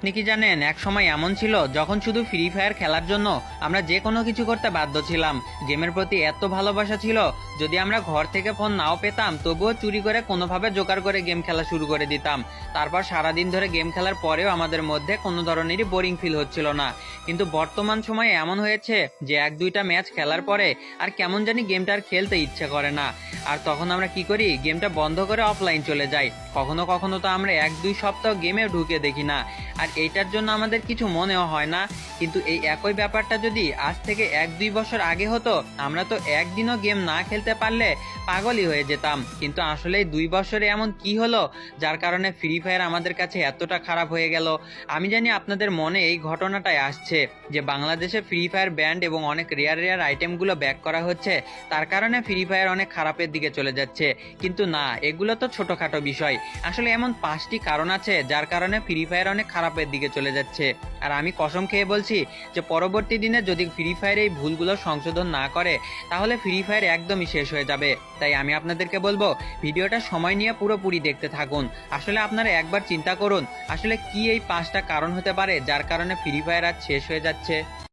আপনি কি জানেন, এক সময় এমন ছিল, যখন শুধু ফ্রি ফায়ার খেলার জন্য আমরা যে কোনো কিছু করতে বাধ্য ছিলাম। গেমের প্রতি এত ভালোবাসা ছিল, যদি আমরা ঘর থেকে ফোন নাও পেতাম, তবুও চুরি করে কোনোভাবে জোগাড় করে গেম খেলা শুরু করে দিতাম। তারপর সারাদিন ধরে গেম খেলার পরেও আমাদের মধ্যে কোনো ধরনেরই বোরিং ফিল হচ্ছিল না। কিন্তু বর্তমান সময়ে এমন হয়েছে যে এক দুইটা ম্যাচ খেলার পরে আর কেমন জানি গেমটা আর খেলতে ইচ্ছে করে না। আর তখন আমরা কি করি? গেমটা বন্ধ করে অফলাইন চলে যাই। কখনো কখনো তো আমরা এক দুই সপ্তাহ গেমে ঢুকে দেখি না। আর এইটার জন্য আমাদের কিছু মনেও হয় না। কিন্তু এই একই ব্যাপারটা যদি আজ থেকে এক দুই বছর আগে হতো, আমরা তো একদিনও গেম না খেলতে পারলে পাগলই হয়ে যেতাম। কিন্তু আসলে দুই বছরে এমন কি হলো, যার কারণে ফ্রি ফায়ার আমাদের কাছে এতটা খারাপ হয়ে গেল? আমি জানি আপনাদের মনে এই ঘটনাটাই আসছে, যে বাংলাদেশে ফ্রি ফায়ার ব্যান্ড এবং অনেক রেয়ার রেয়ার আইটেমগুলো ব্যাক করা হচ্ছে, তার কারণে ফ্রি ফায়ার অনেক খারাপের দিকে চলে যাচ্ছে। কিন্তু না, এগুলো তো ছোটোখাটো বিষয়। আসলে এমন পাঁচটি কারণ আছে, যার কারণে ফ্রি ফায়ার অনেক খারাপের দিকে চলে যাচ্ছে। আর আমি কসম খেয়ে বলছি যে পরবর্তী দিনে যদি ফ্রি ফায়ার এই ভুলগুলো সংশোধন না করে, তাহলে ফ্রি ফায়ার একদমই শেষ হয়ে যাবে। তাই আমি আপনাদেরকে বলব, ভিডিওটা সময় নিয়ে পুরোপুরি দেখতে থাকুন। আসলে আপনারা একবার চিন্তা করুন, আসলে কি এই পাঁচটা কারণ হতে পারে যার কারণে ফ্রি ফায়ার আজ শেষ হয়ে যাচ্ছে।